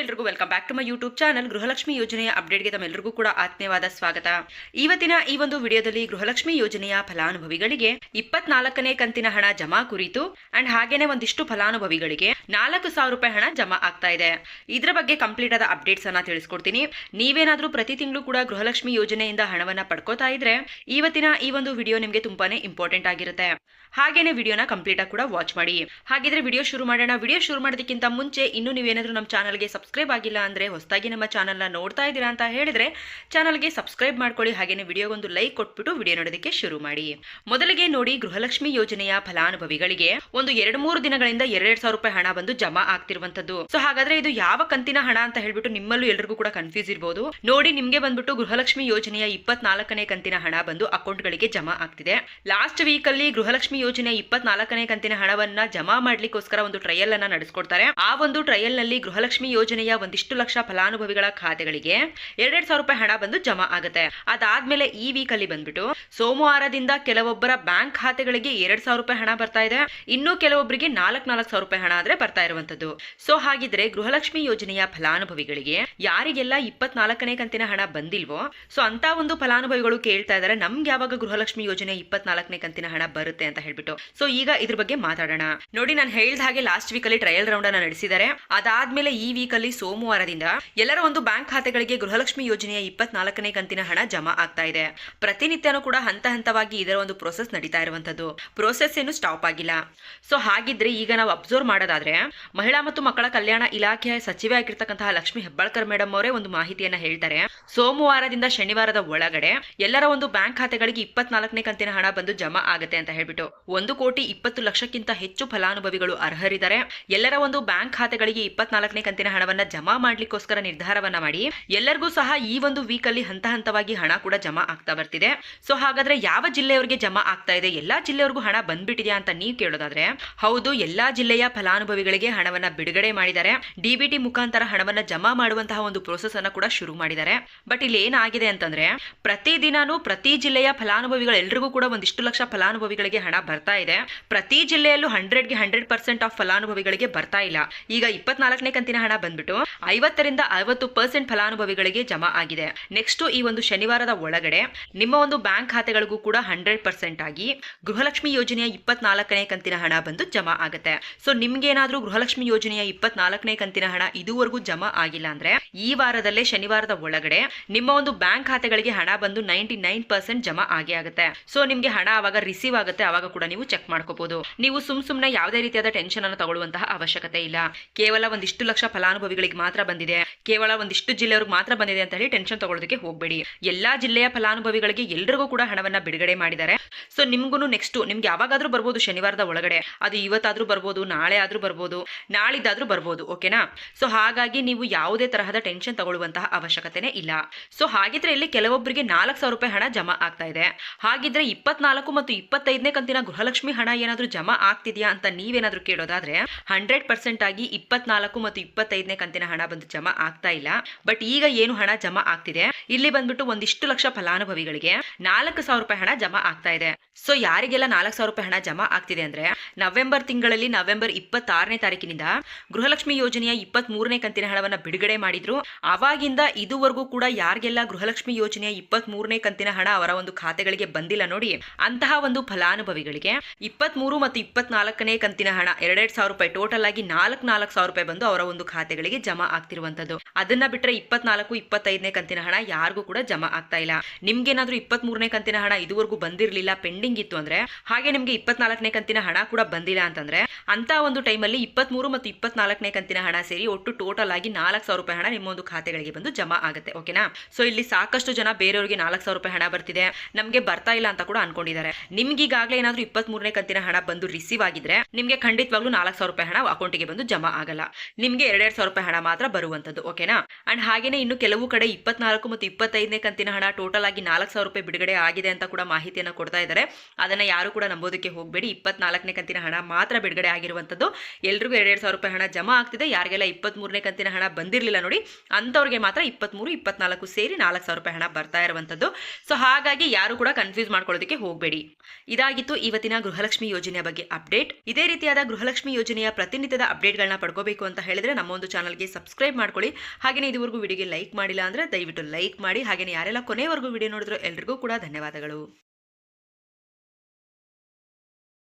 ಎಲ್ರಿಗೂ. Welcome back to my YouTube channel. Gruhalakshmi ಯೋಜನೆಯ ಅಪ್ಡೇಟ್ಗೆ ತಮ್ಮೆಲ್ಲರಿಗೂ ಕೂಡ ಆತ್ಮೀಯವಾದ ಸ್ವಾಗತ. ಇವತ್ತಿನ ಈ ಒಂದು ವಿಡಿಯೋದಲ್ಲಿ ಗೃಹಲಕ್ಷ್ಮಿ ಯೋಜನೆಯ ಫಲಾನುಭವಿಗಳಿಗೆ ಇಪ್ಪತ್ನಾಲ್ಕನೇ ಕಂತಿನ ಹಣ ಜಮಾ ಕುರಿತು ಅಂಡ್ ಹಾಗೇನೆ ಒಂದಿಷ್ಟು ಫಲಾನುಭವಿಗಳಿಗೆ ನಾಲ್ಕು ಸಾವಿರ ರೂಪಾಯಿ ಹಣ ಜಮಾ ಆಗ್ತಾ ಇದೆ. ಇದರ ಬಗ್ಗೆ ಕಂಪ್ಲೀಟ್ ಆದ ಅಪ್ಡೇಟ್ಸ್ ಅನ್ನ ತಿಳಿಸ್ಕೊಡ್ತೀನಿ. ನೀವೇನಾದ್ರೂ ಪ್ರತಿ ತಿಂಗಳು ಕೂಡ ಗೃಹಲಕ್ಷ್ಮಿ ಯೋಜನೆಯಿಂದ ಹಣವನ್ನ ಪಡ್ಕೋತಾ ಇದ್ರೆ ಇವತ್ತಿನ ಈ ಒಂದು ವಿಡಿಯೋ ನಿಮಗೆ ತುಂಬಾನೇ ಇಂಪಾರ್ಟೆಂಟ್ ಆಗಿರುತ್ತೆ. ಹಾಗೇನೆ ವಿಡಿಯೋನ ಕಂಪ್ಲೀಟ್ ಆಗಿ ಕೂಡ ವಾಚ್ ಮಾಡಿ. ಹಾಗಿದ್ರೆ ವಿಡಿಯೋ ಶುರು ಮಾಡೋಣ. ವಿಡಿಯೋ ಶುರು ಮಾಡೋದಕ್ಕಿಂತ ಮುಂಚೆ ಇನ್ನು ನೀವೇನಾದ್ರೂ ನಮ್ಮ ಚಾನಲ್ಗೆ ಸಬ್ಸ್ಕ್ರೈಬ್ ಆಗಿಲ್ಲ ಅಂದ್ರೆ ಹೊಸದಾಗಿ ನಮ್ಮ ಚಾನಲ್ನ ನೋಡ್ತಾ ಇದ್ದೀರಾ ಅಂತ ಹೇಳಿದ್ರೆ ಚಾನಲ್ಗೆ ಸಬ್ಸ್ಕ್ರೈಬ್ ಮಾಡ್ಕೊಳ್ಳಿ. ಹಾಗೆಯೇ ವಿಡಿಯೋಗೊಂದು ಲೈಕ್ ಕೊಟ್ಬಿಟ್ಟು ವಿಡಿಯೋ ನೋಡೋದಕ್ಕೆ ಶುರು ಮಾಡಿ. ಮೊದಲಿಗೆ ನೋಡಿ ಗೃಹಲಕ್ಷ್ಮಿ ಯೋಜನೆಯ ಫಲಾನುಭವಿಗಳಿಗೆ ಒಂದು ಎರಡು ಮೂರು ದಿನಗಳಿಂದ ಎರಡ್ ಸಾವಿರ ರೂಪಾಯಿ ಹಣ ಬಂದು ಜಮಾ ಆಗ್ತಿರುವಂತದ್ದು ಸೊ ಹಾಗಾದ್ರೆ ಇದು ಯಾವ ಕಂತಿನ ಹಣ ಅಂತ ಹೇಳ್ಬಿಟ್ಟು ನಿಮ್ಮಲ್ಲೂ ಎಲ್ರಿಗೂ ಕೂಡ ಕನ್ಫ್ಯೂಸ್ ಇರಬಹುದು ನೋಡಿ ನಿಮ್ಗೆ ಬಂದ್ಬಿಟ್ಟು ಗೃಹಲಕ್ಷ್ಮಿ ಯೋಜನೆಯ ಇಪ್ಪತ್ನಾಲ್ಕನೇ ಕಂತಿನ ಹಣ ಬಂದು ಅಕೌಂಟ್ಗಳಿಗೆ ಜಮಾ ಆಗ್ತಿದೆ. ಲಾಸ್ಟ್ ವೀಕ್ ಅಲ್ಲಿ ಗೃಹಲಕ್ಷ್ಮಿ ಯೋಜನೆಯ ಇಪ್ಪತ್ನಾಲ್ಕನೇ ಕಂತಿನ ಹಣವನ್ನ ಜಮಾ ಮಾಡ್ಲಿಕ್ಕೋಸ್ಕರ ಒಂದು ಟ್ರಯಲ್ ಅನ್ನ ನಡೆಸ್ಕೊಡ್ತಾರೆ. ಆ ಒಂದು ಟ್ರಯಲ್ನಲ್ಲಿ ಗೃಹಲಕ್ಷ್ಮಿ ಯೋಜನೆಯ ಒಂದಿಷ್ಟು ಲಕ್ಷ ಫಲಾನುಭವಿಗಳ ಖಾತೆಗಳಿಗೆ ಎರಡೆರಡು ಸಾವಿರ ರೂಪಾಯಿ ಹಣ ಬಂದು ಜಮಾ ಆಗುತ್ತೆ. ಅದಾದ್ಮೇಲೆ ಈ ವೀಕ್ ಅಲ್ಲಿ ಬಂದ್ಬಿಟ್ಟು ಸೋಮವಾರದಿಂದ ಕೆಲವೊಬ್ಬರ ಬ್ಯಾಂಕ್ ಖಾತೆಗಳಿಗೆ ಎರಡ್ ಸಾವಿರ ರೂಪಾಯಿ ಹಣ ಬರ್ತಾ ಇದೆ. ಇನ್ನು ಕೆಲವೊಬ್ಬರಿಗೆ ನಾಲ್ಕ್ ನಾಲ್ಕು ಸಾವಿರ ರೂಪಾಯಿ ಹಣ ಆದ್ರೆ ಬರ್ತಾ ಇರುವಂತದ್ದು ಸೊ ಹಾಗಿದ್ರೆ ಗೃಹಲಕ್ಷ್ಮಿ ಯೋಜನೆಯ ಫಲಾನುಭವಿಗಳಿಗೆ ಯಾರಿಗೆಲ್ಲ ಇಪ್ಪತ್ನಾಲ್ಕನೇ ಕಂತಿನ ಹಣ ಬಂದಿಲ್ವೋ ಸೊ ಅಂತ ಒಂದು ಫಲಾನುಭವಿಗಳು ಕೇಳ್ತಾ ಇದಾರೆ, ನಮ್ಗೆ ಯಾವಾಗ ಗೃಹಲಕ್ಷ್ಮಿ ಯೋಜನೆ ಇಪ್ಪತ್ನಾಲ್ಕನೇ ಕಂತಿನ ಹಣ ಬರುತ್ತೆ ಅಂತ ಹೇಳ್ಬಿಟ್ಟು. ಸೊ ಈಗ ಇದ್ರ ಬಗ್ಗೆ ಮಾತಾಡೋಣ. ನೋಡಿ, ನಾನು ಹೇಳ್ದ ಹಾಗೆ ಲಾಸ್ಟ್ ವೀಕ್ ಅಲ್ಲಿ ಟ್ರಯಲ್ ರೌಂಡ್ ಅನ್ನ ನಡೆಸಿದ್ದಾರೆ ಅದಾದ್ಮೇಲೆ ಈ ವೀಕ್ ಸೋಮವಾರದಿಂದ ಎಲ್ಲರ ಒಂದು ಬ್ಯಾಂಕ್ ಖಾತೆಗಳಿಗೆ ಗೃಹಲಕ್ಷ್ಮಿ ಯೋಜನೆಯ ಇಪ್ಪತ್ನಾಲ್ಕನೇ ಕಂತಿನ ಹಣ ಜಮಾ ಆಗ್ತಾ ಇದೆ. ಪ್ರತಿನಿತ್ಯನೂ ಕೂಡ ಹಂತ ಹಂತವಾಗಿ ಇದರ ಒಂದು ಪ್ರೊಸೆಸ್ ನಡೀತಾ ಇರುವಂತದ್ದು ಪ್ರೊಸೆಸ್ ಏನು ಸ್ಟಾಪ್ ಆಗಿಲ್ಲ. ಸೊ ಹಾಗಿದ್ರೆ ಈಗ ನಾವು ಅಬ್ಸರ್ವ್ ಮಾಡೋದಾದ್ರೆ, ಮಹಿಳಾ ಮತ್ತು ಮಕ್ಕಳ ಕಲ್ಯಾಣ ಇಲಾಖೆಯ ಸಚಿವೆ ಆಗಿರ್ತಕ್ಕಂತಹ ಲಕ್ಷ್ಮಿ ಹೆಬ್ಬಾಳ್ಕರ್ ಮೇಡಮ್ ಅವರೇ ಒಂದು ಮಾಹಿತಿಯನ್ನ ಹೇಳ್ತಾರೆ. ಸೋಮವಾರದಿಂದ ಶನಿವಾರದ ಒಳಗಡೆ ಎಲ್ಲರ ಒಂದು ಬ್ಯಾಂಕ್ ಖಾತೆಗಳಿಗೆ ಇಪ್ಪತ್ನಾಲ್ಕನೇ ಕಂತಿನ ಹಣ ಬಂದು ಜಮಾ ಆಗುತ್ತೆ ಅಂತ ಹೇಳ್ಬಿಟ್ಟು ಒಂದು ಕೋಟಿ ಇಪ್ಪತ್ತು ಲಕ್ಷಕ್ಕಿಂತ ಹೆಚ್ಚು ಫಲಾನುಭವಿಗಳು ಅರ್ಹರಿದ್ದಾರೆ. ಎಲ್ಲರ ಒಂದು ಬ್ಯಾಂಕ್ ಖಾತೆಗಳಿಗೆ ಇಪ್ಪತ್ನಾಲ್ಕನೇ ಕಂತಿನ ಹಣವನ್ನ ಜಮಾ ಮಾಡ್ಲಿಕ್ಕೋಸ್ಕರ ನಿರ್ಧಾರವನ್ನ ಮಾಡಿ, ಎಲ್ಲರಿಗೂ ಸಹ ಈ ಒಂದು ವೀಕ್ ಅಲ್ಲಿ ಹಂತ ಹಂತವಾಗಿ ಹಣ ಕೂಡ ಜಮಾ ಆಗ್ತಾ ಬರ್ತಿದೆ. ಸೊ ಹಾಗಾದ್ರೆ ಯಾವ ಜಿಲ್ಲೆಯವರಿಗೆ ಜಮಾ ಆಗ್ತಾ ಇದೆ, ಎಲ್ಲಾ ಜಿಲ್ಲೆಯವರೆಗೂ ಹಣ ಬಂದ್ಬಿಟ್ಟಿದೆಯಾ ಅಂತ ನೀವು ಕೇಳೋದಾದ್ರೆ, ಹೌದು, ಎಲ್ಲಾ ಜಿಲ್ಲೆಯ ಫಲಾನುಭವಿಗಳಿಗೆ ಹಣವನ್ನ ಬಿಡುಗಡೆ ಮಾಡಿದ್ದಾರೆ. ಡಿಬಿಟಿ ಮುಖಾಂತರ ಹಣವನ್ನ ಜಮಾ ಮಾಡುವಂತಹ ಒಂದು ಪ್ರೊಸೆಸ್ ಅನ್ನ ಕೂಡ ಶುರು ಮಾಡಿದ್ದಾರೆ. ಬಟ್ ಇಲ್ಲಿ ಏನಾಗಿದೆ ಅಂತಂದ್ರೆ, ಪ್ರತಿ ದಿನಾನು ಪ್ರತಿ ಜಿಲ್ಲೆಯ ಫಲಾನುಭವಿಗಳು ಎಲ್ರಿಗೂ ಕೂಡ ಒಂದಿಷ್ಟು ಲಕ್ಷ ಫಲಾನುಭವಿಗಳಿಗೆ ಹಣ ಬರ್ತಾ ಇದೆ. ಪ್ರತಿ ಜಿಲ್ಲೆಯಲ್ಲೂ ಹಂಡ್ರೆಡ್ಗೆ ಹಂಡ್ರೆಡ್ ಪರ್ಸೆಂಟ್ ಆಫ್ ಫಲಾನುಭವಿಗಳಿಗೆ ಬರ್ತಾ ಇಲ್ಲ. ಈಗ ಇಪ್ಪತ್ನಾಲ್ಕನೇ ಕಂತಿನ ಹಣ ಬಂದ್ಬಿಟ್ಟು ಐವತ್ತರಿಂದ ಐವತ್ತು ಪರ್ಸೆಂಟ್ ಫಲಾನುಭವಿಗಳಿಗೆ ಜಮಾ ಆಗಿದೆ. ನೆಕ್ಸ್ಟ್ ಈ ಒಂದು ಶನಿವಾರದ ಒಳಗಡೆ ನಿಮ್ಮ ಒಂದು ಬ್ಯಾಂಕ್ ಖಾತೆಗಳಿಗೂ ಕೂಡ ಹಂಡ್ರೆಡ್ ಪರ್ಸೆಂಟ್ ಆಗಿ ಗೃಹಲಕ್ಷ್ಮಿ ಯೋಜನೆಯ ಇಪ್ಪತ್ನಾಲ್ಕನೇ ಕಂತಿನ ಹಣ ಬಂದು ಜಮಾ ಆಗುತ್ತೆ. ಸೊ ನಿಮ್ಗೇನಾದ್ರೂ ಗೃಹಲಕ್ಷ್ಮಿ ಯೋಜನೆಯ ಇಪ್ಪತ್ನಾಲ್ಕನೇ ಕಂತಿನ ಹಣ ಇದುವರೆಗೂ ಜಮಾ ಆಗಿಲ್ಲ ಅಂದ್ರೆ ಈ ವಾರದಲ್ಲೇ ಶನಿವಾರದ ಒಳಗಡೆ ನಿಮ್ಮ ಒಂದು ಬ್ಯಾಂಕ್ ಖಾತೆಗಳಿಗೆ ಹಣ ಬಂದು ನೈಂಟಿ ನೈನ್ ಪರ್ಸೆಂಟ್ ಜಮಾ ಆಗೇ ಆಗುತ್ತೆ. ಸೊ ನಿಮ್ಗೆ ಹಣ ಅವಾಗ ರಿಸೀವ್ ಆಗುತ್ತೆ, ಅವಾಗ ಕೂಡ ನೀವು ಚೆಕ್ ಮಾಡ್ಕೋಬಹುದು ನೀವು ಸುಮ್ ಸುಮ್ನೆ ಯಾವುದೇ ರೀತಿಯಾದ ಟೆನ್ಷನ್ ಅನ್ನು ತಗೊಳ್ಳುವಂತಹ ಅವಶ್ಯಕತೆ ಇಲ್ಲ. ಕೇವಲ ಒಂದಿಷ್ಟು ಲಕ್ಷ ಫಲಾನುಭವಿಗಳಿಗೆ ಮಾತ್ರ ಬಂದಿದೆ. ಕೇವಲ ಒಂದಿಷ್ಟು ಜಿಲ್ಲೆಯವ್ರಿಗೆ ಮಾತ್ರ ಬಂದಿದೆ ಅಂತ ಹೇಳಿ ಟೆನ್ಷನ್ ತಗೊಳ್ಳೋದಕ್ಕೆ ಹೋಗಬೇಡಿ. ಎಲ್ಲಾ ಜಿಲ್ಲೆಯ ಫಲಾನುಭವಿಗಳಿಗೆ ಎಲ್ರಿಗೂ ಕೂಡ ಹಣವನ್ನ ಬಿಡುಗಡೆ ಮಾಡಿದ್ದಾರೆ. ಸೊ ನಿಮ್ಗೂ ನೆಕ್ಸ್ಟ್ ನಿಮ್ಗೆ ಯಾವಾಗಾದ್ರೂ ಬರ್ಬೋದು ಶನಿವಾರದ ಒಳಗಡೆ. ಅದು ಇವತ್ತಾದ್ರೂ ಬರ್ಬೋದು, ನಾಳೆ ಆದ್ರೂ ಬರ್ಬೋದು, ನಾಳಿದ್ದಾದ್ರೂ ಬರ್ಬೋದು ಓಕೆನಾ ಸೊ ಹಾಗಾಗಿ ನೀವು ಯಾವುದೇ ತರಹದ ಟೆನ್ಷನ್ ತಗೊಳ್ಳುವಂತಹ ಅವಶ್ಯಕತೆನೇ ಇಲ್ಲ. ಸೊ ಹಾಗಿದ್ರೆ ಇಲ್ಲಿ ಕೆಲವೊಬ್ಬರಿಗೆ ನಾಲ್ಕು ಸಾವಿರ ರೂಪಾಯಿ ಹಣ ಜಮಾ ಆಗ್ತಾ ಇದೆ. ಹಾಗಿದ್ರೆ ಇಪ್ಪತ್ನಾಲ್ಕು ಮತ್ತು ಇಪ್ಪತ್ತೈದನೇ ಕಂತಿನ ಗೃಹಲಕ್ಷ್ಮಿ ಹಣ ಏನಾದ್ರೂ ಜಮಾ ಆಗ್ತಿದ್ಯಾ ಅಂತ ನೀವೇನಾದ್ರೂ ಕೇಳೋದಾದ್ರೆ ಹಂಡ್ರೆಡ್ ಪರ್ಸೆಂಟ್ ಆಗಿ ಇಪ್ಪತ್ನಾಲ್ಕು ಮತ್ತು ಇಪ್ಪತ್ತೈದನೇ ಕಂತಿನ ಹಣ ಬಂದು ಜಮಾ ಆಗ್ತಾ ಇಲ್ಲ. ಬಟ್ ಈಗ ಏನು ಹಣ ಜಮಾ ಆಗ್ತಿದೆ? ಇಲ್ಲಿ ಬಂದ್ಬಿಟ್ಟು ಒಂದಿಷ್ಟು ಲಕ್ಷ ಫಲಾನುಭವಿಗಳಿಗೆ ನಾಲ್ಕು ಸಾವಿರ ರೂಪಾಯಿ ಹಣ ಜಮಾ ಆಗ್ತಾ ಇದೆ. ಸೊ ಯಾರಿಗೆಲ್ಲ ನಾಲ್ಕು ಸಾವಿರ ರೂಪಾಯಿ ಹಣ ಜಮಾ ಆಗ್ತಿದೆ ಅಂದ್ರೆ, ನವೆಂಬರ್ ತಿಂಗಳಲ್ಲಿ ನವೆಂಬರ್ ಇಪ್ಪತ್ತಾರನೇ ತಾರೀಕಿನಿಂದ ಗೃಹಲಕ್ಷ್ಮಿ ಯೋಜನೆಯ ಇಪ್ಪತ್ತ್ ಕಂತಿನ ಹಣವನ್ನ ಬಿಡುಗಡೆ ಮಾಡಿದ್ರು. ಅವಾಗಿಂದ ಇದುವರೆಗೂ ಕೂಡ ಯಾರಿಗೆಲ್ಲ ಗೃಹಲಕ್ಷ್ಮಿ ಯೋಜನೆಯ ಇಪ್ಪತ್ತ್ ಕಂತಿನ ಹಣ ಅವರ ಒಂದು ಖಾತೆಗಳಿಗೆ ಬಂದಿಲ್ಲ ನೋಡಿ, ಅಂತಹ ಒಂದು ಫಲಾನುಭವಿಗಳಿಗೆ ಇಪ್ಪತ್ತ್ ಮೂರು ಮತ್ತು ಇಪ್ಪತ್ನಾಲ್ಕನೇ ಕಂತಿನ ಹಣ ಎರಡೆರಡು ಸಾವಿರ ರೂಪಾಯಿ ಟೋಟಲ್ ಆಗಿ ನಾಲ್ಕು ನಾಲ್ಕು ಸಾವಿರ ರೂಪಾಯಿ ಬಂದು ಅವರ ಒಂದು ಖಾತೆಗಳಿಗೆ ಜಮಾ ಆಗ್ತಿರುವಂತದ್ದು. ಅದನ್ನ ಬಿಟ್ರೆ ಇಪ್ಪತ್ನಾಲ್ಕು, ಇಪ್ಪತ್ತೈದನೇ ಕಂತಿನ ಹಣ ಯಾರಿಗೂ ಕೂಡ ಜಮಾ ಆಗ್ತಾ ಇಲ್ಲ. ನಿಮ್ಗೇನಾದ್ರೂ ಇಪ್ಪತ್ತ್ ಮೂರನೇ ಕಂತಿನ ಹಣ ಇದುವರೆಗೂ ಬಂದಿರಲಿಲ್ಲ, ಪೆಂಡಿಂಗ್ ಇತ್ತು ಅಂದ್ರೆ, ಹಾಗೆ ನಿಮ್ಗೆ ಇಪ್ಪತ್ನಾಲ್ಕನೇ ಕಂತಿನ ಹಣ ಕೂಡ ಬಂದಿಲ್ಲ ಅಂತಂದ್ರೆ, ಅಂತ ಒಂದು ಟೈಮಲ್ಲಿ ಇಪ್ಪತ್ಮೂರು ಮತ್ತು ಇಪ್ಪತ್ನಾಲ್ಕನೇ ಕಂತಿನ ಹಣ ಸೇರಿ ಒಟ್ಟು ಟೋಟಲ್ ಆಗಿ ನಾಲ್ಕು ಸಾವಿರ ರೂಪಾಯಿ ಹಣ ನಿಮ್ಮ ಒಂದು ಖಾತೆಗಳಿಗೆ ಬಂದು ಜಮಾ ಆಗುತ್ತೆ ಓಕೆನಾ ಸೊ ಇಲ್ಲಿ ಸಾಕಷ್ಟು ಜನ ಬೇರೆಯವರಿಗೆ ನಾಲ್ಕು ಸಾವಿರ ರೂಪಾಯಿ ಹಣ ಬರ್ತಿದೆ. ನಮಗೆ ಬರ್ತಾ ಇಲ್ಲ ಅಂತ ಕೂಡ ಅನ್ಕೊಂಡಿದ್ದಾರೆ. ನಿಮ್ಗೆ ಈಗಾಗಲೇ ಏನಾದ್ರೂ ಇಪ್ಪತ್ತ್ ಮೂರನೇ ಕಂತಿನ ಹಣ ಬಂದು ರಿಸೀವ್ ಆಗಿದ್ರೆ, ನಿಮ್ಗೆ ಖಂಡಿತವಾಗ್ಲೂ ನಾಲ್ಕು ಸಾವಿರ ರೂಪಾಯಿ ಹಣ ಅಕೌಂಟಿಗೆ ಬಂದು ಜಮಾ ಆಗಲ್ಲ. ನಿಮ್ಗೆ ಎರಡೆರಡು ಸಾವಿರ ರೂಪಾಯಿ ಹಣ ಮಾತ್ರ ಬರುವಂತದ್ದು ಓಕೆನಾ ಅಂಡ್ ಹಾಗೇನೆ ಇನ್ನು ಕೆಲವು ಕಡೆ ಇಪ್ಪತ್ನಾಲ್ಕು ಮತ್ತು ಇಪ್ಪತ್ತೈದನೇ ಕಂತಿನ ಹಣ ಟೋಟಲ್ ಆಗಿ ನಾಲ್ಕು ಸಾವಿರ ರೂಪಾಯಿ ಬಿಡುಗಡೆ ಆಗಿದೆ ಅಂತ ಕೂಡ ಮಾಹಿತಿಯನ್ನು ಕೊಡ್ತಾ ಇದ್ದಾರೆ ಅದನ್ನ ಯಾರು ಕೂಡ ನಂಬೋದಕ್ಕೆ ಹೋಗಬೇಡಿ. ಇಪ್ಪತ್ನಾಲ್ಕನೇ ಕಂತಿನ ಹಣ ಮಾತ್ರ ಬಿಡುಗಡೆ ಆಗಿರುವಂತದ್ದು. ಎಲ್ರಿಗೂ ಎರಡೆರಡು ಸಾವಿರ ರೂಪಾಯಿ ಹಣ ಜಮಾ ಆಗ್ತಿದೆ. ಯಾರಿಗೆಲ್ಲ ಇಪ್ಪತ್ತ್ಮೂರನೇ ಕಂತಿನ ಹಣ ಬಂದಿರಲಿಲ್ಲ ನೋಡಿ, ಅಂಥವ್ರಿಗೆ ಮಾತ್ರ ಇಪ್ಪತ್ಮೂರು, ಇಪ್ಪತ್ನಾಲ್ಕು ಸೇರಿ ನಾಲ್ಕು ಸಾವಿರ ರೂಪಾಯಿ ಹಣ ಬರ್ತಾ ಇರುವಂತದ್ದು. ಸೊ ಹಾಗಾಗಿ ಯಾರು ಕೂಡ ಕನ್ಫ್ಯೂಸ್ ಮಾಡ್ಕೊಳ್ಳೋದಕ್ಕೆ ಹೋಗಬೇಡಿ. ಇದಾಗಿತ್ತು ಇವತ್ತಿನ ಗೃಹಲಕ್ಷ್ಮಿ ಯೋಜನೆಯ ಬಗ್ಗೆ ಅಪ್ಡೇಟ್ ಇದೇ ರೀತಿಯಾದ ಗೃಹಲಕ್ಷ್ಮಿ ಯೋಜನೆಯ ಪ್ರತಿನಿತ್ಯದ ಅಪ್ಡೇಟ್ಗಳನ್ನ ಪಡ್ಕೋಬೇಕು ಅಂತ ಹೇಳಿದ್ರೆ ನಮ್ಮ ಒಂದು ಚಾನಲ್ ಚಾನಲ್ಗೆ ಸಬ್ಸ್ಕ್ರೈಬ್ ಮಾಡ್ಕೊಳ್ಳಿ. ಹಾಗೆಯೇ ಇದುವರೆಗೂ ವಿಡಿಯೋಗೆ ಲೈಕ್ ಮಾಡಿಲ್ಲ ಅಂದರೆ ದಯವಿಟ್ಟು ಲೈಕ್ ಮಾಡಿ. ಹಾಗೆಯೇ ಯಾರೆಲ್ಲ ಕೊನೆವರೆಗೂ ವಿಡಿಯೋ ನೋಡಿದ್ರು ಎಲ್ರಿಗೂ ಕೂಡ ಧನ್ಯವಾದಗಳು.